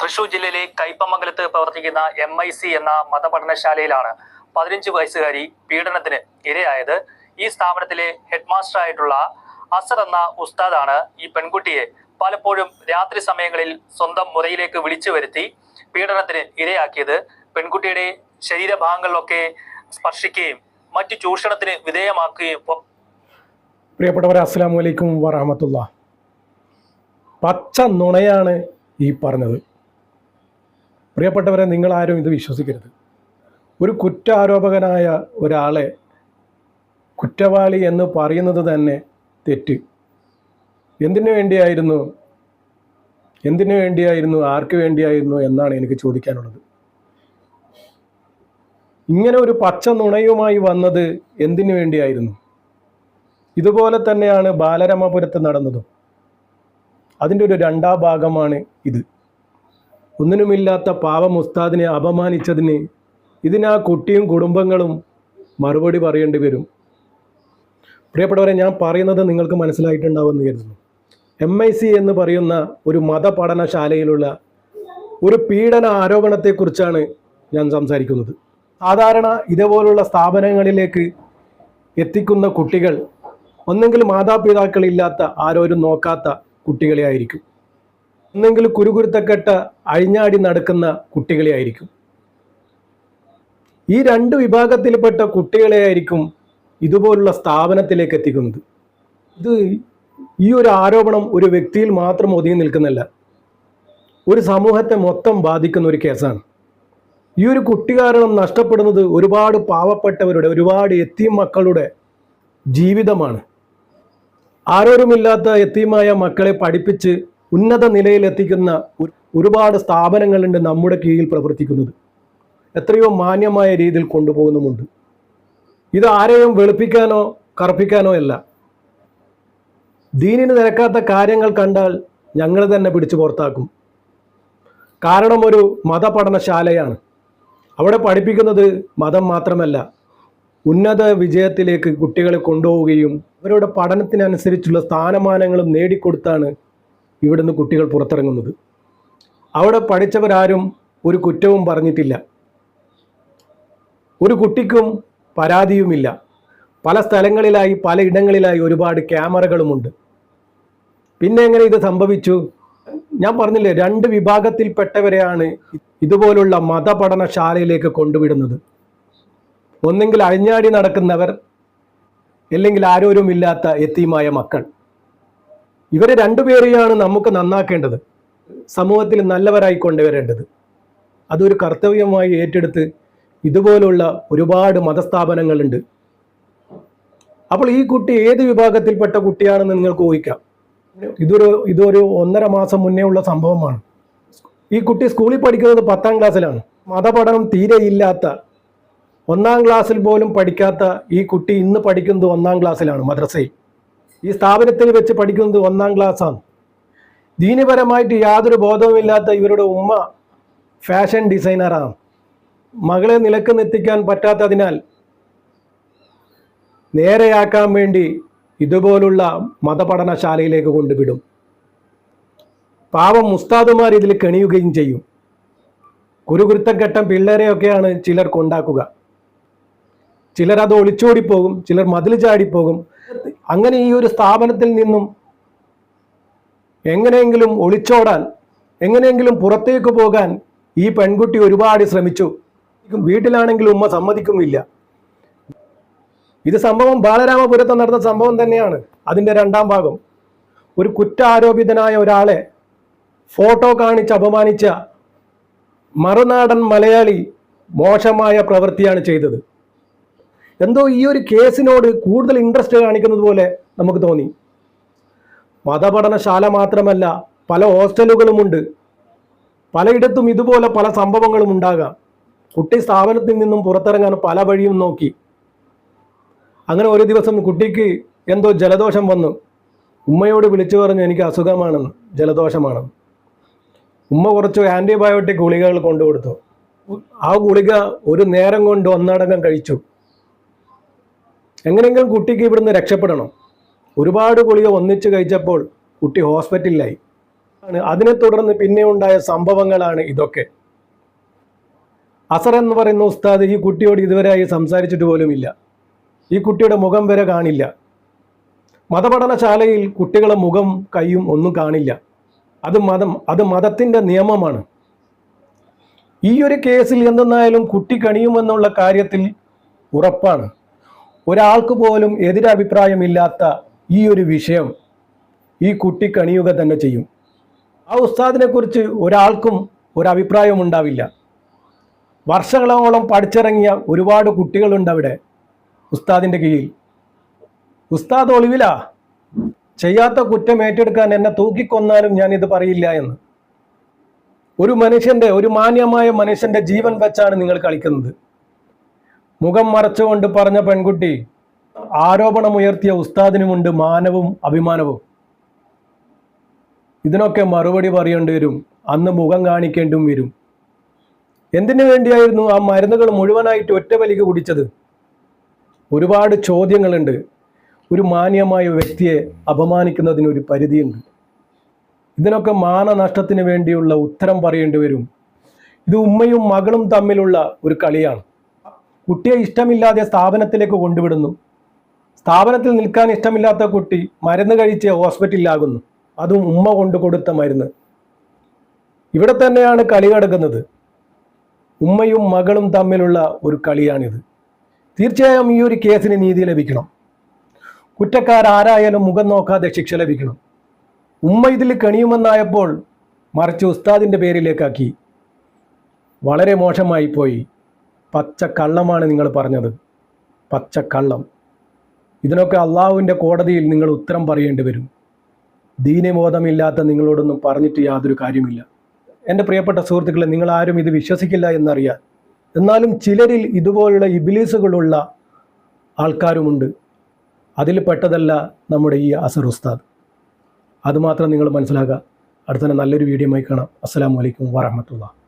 തൃശൂർ ജില്ലയിലെ കയ്പമംഗലത്ത് പ്രവർത്തിക്കുന്ന M I C എന്ന മതപഠനശാലയിലാണ് പതിനഞ്ച് വയസ്സുകാരി പീഡനത്തിന് ഇരയായത്. ഈ സ്ഥാപനത്തിലെ ഹെഡ്മാസ്റ്റർ ആയിട്ടുള്ള അസർ എന്ന ഉസ്താദാണ് ഈ പെൺകുട്ടിയെ പലപ്പോഴും രാത്രി സമയങ്ങളിൽ സ്വന്തം മുറിയിലേക്ക് വിളിച്ചു വരുത്തി പീഡനത്തിന് ഇരയാക്കിയത്. പെൺകുട്ടിയുടെ ശരീരഭാഗങ്ങളിലൊക്കെ സ്പർശിക്കുകയും മറ്റു ചൂഷണത്തിന് വിധേയമാക്കുകയും പ്രിയപ്പെട്ടവരെ അസ്സാം വലൈക്കും വറഹമത്തുള്ള പച്ച നുണയാണ് ഈ പറഞ്ഞത്. പ്രിയപ്പെട്ടവരെ നിങ്ങളാരും ഇത് വിശ്വസിക്കരുത്. ഒരു കുറ്റാരോപകനായ ഒരാളെ കുറ്റവാളി എന്ന് പറയുന്നത് തന്നെ തെറ്റ്. എന്തിനു വേണ്ടിയായിരുന്നു എന്തിനു വേണ്ടിയായിരുന്നു ആർക്ക് വേണ്ടിയായിരുന്നു എന്നാണ് എനിക്ക് ചോദിക്കാനുള്ളത്. ഇങ്ങനെ ഒരു പച്ച നുണയുമായി വന്നത് എന്തിനു വേണ്ടിയായിരുന്നു? ഇതുപോലെ തന്നെയാണ് ബാലരമപുരത്ത് നടന്നതും. അതിന്റെ ഒരു രണ്ടാം ഭാഗമാണ് ഇത്. ഒന്നിനുമില്ലാത്ത പാവം ഉസ്താദിനെ അപമാനിച്ചതിന് ഇതിനാ കുട്ടിയും കുടുംബങ്ങളും മറുപടി പറയേണ്ടി വരും. പ്രിയപ്പെട്ടവരെ ഞാൻ പറയുന്നത് നിങ്ങൾക്ക് മനസ്സിലായിട്ടുണ്ടാവുമെന്ന് കരുതുന്നു. എം ഐ സി എന്ന് പറയുന്ന ഒരു മതപഠനശാലയിലുള്ള ഒരു പീഡന ആരോപണത്തെക്കുറിച്ചാണ് ഞാൻ സംസാരിക്കുന്നത്. സാധാരണ ഇതേപോലുള്ള സ്ഥാപനങ്ങളിലേക്ക് എത്തിക്കുന്ന കുട്ടികൾ ഒന്നെങ്കിൽ മാതാപിതാക്കളില്ലാത്ത ആരോരും നോക്കാത്ത കുട്ടികളെ ആയിരിക്കും. ഒന്നെങ്കിൽ കുരുകുരുത്തക്കെട്ട് അഴിഞ്ഞാടി നടക്കുന്ന കുട്ടികളെ ആയിരിക്കും ഈ രണ്ട് വിഭാഗത്തിൽപ്പെട്ട കുട്ടികളെ ആയിരിക്കും ഇതുപോലുള്ള സ്ഥാപനത്തിലേക്ക് എത്തിക്കുന്നത്. ഇത് ഈ ഒരു ആരോപണം ഒരു വ്യക്തിയിൽ മാത്രം ഒതുങ്ങി നിൽക്കുന്നില്ല ഒരു സമൂഹത്തെ മൊത്തം ബാധിക്കുന്ന ഒരു കേസാണ്. ഈ ഒരു കുട്ടി കാരണം നഷ്ടപ്പെടുന്നത് ഒരുപാട് പാവപ്പെട്ടവരുടെ ഒരുപാട് എത്തിയും മക്കളുടെ ജീവിതമാണ്. ആരോരുമില്ലാത്ത എത്തിയുമായ മക്കളെ പഠിപ്പിച്ച് ഉന്നത നിലയിലെത്തിക്കുന്ന ഒരുപാട് സ്ഥാപനങ്ങളുണ്ട് നമ്മുടെ കീഴിൽ പ്രവർത്തിക്കുന്നത്. എത്രയോ മാന്യമായ രീതിയിൽ കൊണ്ടുപോകുന്നുമുണ്ട്. ഇത് ആരെയും വെളുപ്പിക്കാനോ കറുപ്പിക്കാനോ അല്ല. ദീനിന് നിരക്കാത്ത കാര്യങ്ങൾ കണ്ടാൽ ഞങ്ങൾ തന്നെ പിടിച്ചു പുറത്താക്കും. കാരണം ഒരു മതപഠനശാലയാണ്. അവിടെ പഠിപ്പിക്കുന്നത് മതം മാത്രമല്ല. ഉന്നത വിജയത്തിലേക്ക് കുട്ടികളെ കൊണ്ടുപോവുകയും അവരുടെ പഠനത്തിനനുസരിച്ചുള്ള സ്ഥാനമാനങ്ങളും നേടിക്കൊടുത്താണ് ഇവിടുന്ന് കുട്ടികൾ പുറത്തിറങ്ങുന്നത്. അവിടെ പഠിച്ചവരാരും ഒരു കുറ്റവും പറഞ്ഞിട്ടില്ല. ഒരു കുട്ടിക്കും പരാതിയുമില്ല. പല സ്ഥലങ്ങളിലായി പല ഇടങ്ങളിലായി ഒരുപാട് ക്യാമറകളുമുണ്ട്. പിന്നെ എങ്ങനെ ഇത് സംഭവിച്ചു? ഞാൻ പറഞ്ഞില്ലേ രണ്ട് വിഭാഗത്തിൽപ്പെട്ടവരെയാണ് ഇതുപോലുള്ള മതപഠനശാലയിലേക്ക് കൊണ്ടുവിടുന്നത്. ഒന്നെങ്കിൽ അഴിഞ്ഞാടി നടക്കുന്നവർ അല്ലെങ്കിൽ ആരോരുമില്ലാത്ത എത്തിയുമായ മക്കൾ. ഇവരെ രണ്ടുപേരെയാണ് നമുക്ക് നന്നാക്കേണ്ടത്. സമൂഹത്തിൽ നല്ലവരായി കൊണ്ടുവരേണ്ടത്. അതൊരു കർത്തവ്യമായി ഏറ്റെടുത്ത് ഇതുപോലുള്ള ഒരുപാട് മതസ്ഥാപനങ്ങളുണ്ട്. അപ്പോൾ ഈ കുട്ടി ഏത് വിഭാഗത്തിൽപ്പെട്ട കുട്ടിയാണെന്ന് നിങ്ങൾക്ക് ഊഹിക്കാം. ഇതൊരു ഇതൊരു ഒന്നര മാസം മുന്നേ ഉള്ള സംഭവമാണ്. ഈ കുട്ടി സ്കൂളിൽ പഠിക്കുന്നത് പത്താം ക്ലാസ്സിലാണ്. മതപഠനം തീരെ ഇല്ലാത്ത ഒന്നാം ക്ലാസ്സിൽ പോലും പഠിക്കാത്ത ഈ കുട്ടി ഇന്ന് പഠിക്കുന്നത് ഒന്നാം ക്ലാസ്സിലാണ് മദ്രസയിൽ. ഈ സ്ഥാപനത്തിൽ വെച്ച് പഠിക്കുന്നത് ഒന്നാം ക്ലാസ്സാണ് ദീനപരമായിട്ട് യാതൊരു ബോധവുമില്ലാത്ത ഇവരുടെ ഉമ്മ ഫാഷൻ ഡിസൈനറാണ് മകളെ നിലയ്ക്ക് നിർത്തിക്കാൻ പറ്റാത്തതിനാൽ നേരെയാക്കാൻ വേണ്ടി ഇതുപോലുള്ള മതപഠനശാലയിലേക്ക് കൊണ്ടുവിടും. പാവം മുസ്താദുമാർ ഇതിൽ കെണിയുകയും ചെയ്യും. കുരുകുരുത്തഘട്ടം പിള്ളേരെയൊക്കെയാണ് ചിലർ കൊണ്ടാക്കുക ചിലർ അത് ഒളിച്ചോടിപ്പോകും ചിലർ മതിൽ ചാടിപ്പോകും അങ്ങനെ ഈ ഒരു സ്ഥാപനത്തിൽ നിന്നും എങ്ങനെയെങ്കിലും ഒളിച്ചോടാൻ എങ്ങനെയെങ്കിലും പുറത്തേക്ക് പോകാൻ ഈ പെൺകുട്ടി ഒരുപാട് ശ്രമിച്ചു. വീട്ടിലാണെങ്കിലും ഉമ്മ സമ്മതിക്കുന്നില്ല. ഇത് സംഭവം ബാലരാമപുരത്ത് നടന്ന സംഭവം തന്നെയാണ്. അതിന്റെ രണ്ടാം ഭാഗം. ഒരു കുറ്റാരോപിതനായ ഒരാളെ ഫോട്ടോ കാണിച്ച് അപമാനിച്ച മറുനാടൻ മലയാളി മോശമായ പ്രവൃത്തിയാണ് ചെയ്തത്. എന്തോ ഈ ഒരു കേസിനോട് കൂടുതൽ ഇൻട്രസ്റ്റ് കാണിക്കുന്നത് പോലെ നമുക്ക് തോന്നി. മതപഠനശാല മാത്രമല്ല പല ഹോസ്റ്റലുകളുമുണ്ട് പലയിടത്തും ഇതുപോലെ പല സംഭവങ്ങളും ഉണ്ടാകാം. കുട്ടി സ്ഥാപനത്തിൽ നിന്നും പുറത്തിറങ്ങാൻ പല വഴിയും നോക്കി. അങ്ങനെ ഒരു ദിവസം കുട്ടിക്ക് എന്തോ ജലദോഷം വന്നു. ഉമ്മയോട് വിളിച്ചു പറഞ്ഞു എനിക്ക് അസുഖമാണെന്ന് ജലദോഷമാണെന്ന് ഉമ്മ കുറച്ച് ആന്റിബയോട്ടിക് ഗുളികകൾ കൊണ്ടുകൊടുത്തു. ആ ഗുളിക ഒരു നേരം കൊണ്ട് ഒന്നടങ്കം കഴിച്ചു. എങ്ങനെയെങ്കിലും കുട്ടിക്ക് ഇവിടുന്ന് രക്ഷപ്പെടണം. ഒരുപാട് ഗുളിക ഒന്നിച്ച് കഴിച്ചപ്പോൾ കുട്ടി ഹോസ്പിറ്റലിലായി. അതിനെ തുടർന്ന് പിന്നെ ഉണ്ടായ സംഭവങ്ങളാണ് ഇതൊക്കെ. അസർ എന്ന് പറയുന്ന ഉസ്താദ് ഈ കുട്ടിയോട് ഇതുവരെ ഇതുവരെയായി സംസാരിച്ചിട്ട് പോലുമില്ല. ഈ കുട്ടിയുടെ മുഖം വരെ കാണില്ല. മതപഠനശാലയിൽ കുട്ടികളെ മുഖം കൈയും ഒന്നും കാണില്ല. അത് മതം അത് മതത്തിന്റെ നിയമമാണ്. ഈ ഒരു കേസിൽ എന്തെന്നായാലും കുട്ടി കണിയുമെന്നുള്ള കാര്യത്തിൽ ഉറപ്പാണ്. ഒരാൾക്ക് പോലും എതിരഭിപ്രായമില്ലാത്ത ഈ ഒരു വിഷയം ഈ കുട്ടി കണിയുക തന്നെ ചെയ്യും. ആ ഉസ്താദിനെ കുറിച്ച് ഒരാൾക്കും ഒരഭിപ്രായം ഉണ്ടാവില്ല വർഷങ്ങളോളം പഠിച്ചിറങ്ങിയ ഒരുപാട് കുട്ടികളുണ്ട് അവിടെ ഉസ്താദിന്റെ കീഴിൽ. ഉസ്താദ് ഒളിവിലാ. ചെയ്യാത്ത കുറ്റം ഏറ്റെടുക്കാൻ എന്നെ തൂക്കിക്കൊന്നാലും ഞാൻ ഇത് പറയില്ല എന്ന്. ഒരു മനുഷ്യന്റെ ഒരു മാന്യമായ മനുഷ്യന്റെ ജീവൻ വെച്ചാണ് നിങ്ങൾ കളിക്കുന്നത്. മുഖം മറച്ചുകൊണ്ട് പറഞ്ഞ പെൺകുട്ടി ആരോപണമുയർത്തിയ ഉസ്താദിനുമുണ്ട് മാനവും അഭിമാനവും. ഇതിനൊക്കെ മറുപടി പറയേണ്ടി വരും. അന്ന് മുഖം കാണിക്കേണ്ടും വരും. എന്തിനു വേണ്ടിയായിരുന്നു ആ മരുന്നുകൾ മുഴുവനായിട്ട് ഒറ്റ വലിക്ക് കുടിച്ചത്? ഒരുപാട് ചോദ്യങ്ങളുണ്ട്. ഒരു മാന്യമായ വ്യക്തിയെ അപമാനിക്കുന്നതിന് ഒരു പരിധിയുണ്ട്. ഇതിനൊക്കെ മാനനഷ്ടത്തിന് വേണ്ടിയുള്ള ഉത്തരം പറയേണ്ടി വരും. ഇത് ഉമ്മയും മകളും തമ്മിലുള്ള ഒരു കളിയാണ്. കുട്ടിയെ ഇഷ്ടമില്ലാതെ സ്ഥാപനത്തിലേക്ക് കൊണ്ടുവിടുന്നു. സ്ഥാപനത്തിൽ നിൽക്കാൻ ഇഷ്ടമില്ലാത്ത കുട്ടി മരുന്ന് കഴിച്ച് ഹോസ്പിറ്റലിലാകുന്നു. അതും ഉമ്മ കൊണ്ട് കൊടുത്ത മരുന്ന്. ഇവിടെ തന്നെയാണ് കളി കിടക്കുന്നത് ഉമ്മയും മകളും തമ്മിലുള്ള ഒരു കളിയാണിത്. തീർച്ചയായും ഈ ഒരു കേസിന് നീതി ലഭിക്കണം. കുറ്റക്കാരാരായാലും മുഖം നോക്കാതെ ശിക്ഷ ലഭിക്കണം. ഉമ്മ ഇതിൽ കണിയുമെന്നായപ്പോൾ മറിച്ച് ഉസ്താദിന്റെ പേരിലേക്കാക്കി. വളരെ മോശമായി പോയി പച്ച കള്ളമാണ് നിങ്ങൾ പറഞ്ഞത്. പച്ച കള്ളം ഇതിനൊക്കെ അള്ളാഹുവിന്റെ കോടതിയിൽ നിങ്ങൾ ഉത്തരം പറയേണ്ടി വരും. ദീനബോധമില്ലാത്ത നിങ്ങളോടൊന്നും പറഞ്ഞിട്ട് യാതൊരു കാര്യമില്ല. എന്റെ പ്രിയപ്പെട്ട സുഹൃത്തുക്കളെ നിങ്ങൾ ആരും ഇത് വിശ്വസിക്കില്ല എന്നറിയാൻ. എന്നാലും ചിലരിൽ ഇതുപോലുള്ള ഇബിലീസുകളുള്ള ആൾക്കാരുമുണ്ട്. അതിൽ പെട്ടതല്ല നമ്മുടെ ഈ അസർ ഉസ്താദ്. അതുമാത്രം നിങ്ങൾ മനസ്സിലാക്കുക. അടുത്ത നല്ലൊരു വീഡിയോ ആയി കാണാം. അസ്സാം വലൈക്കും വാറഹമത്തുള്ള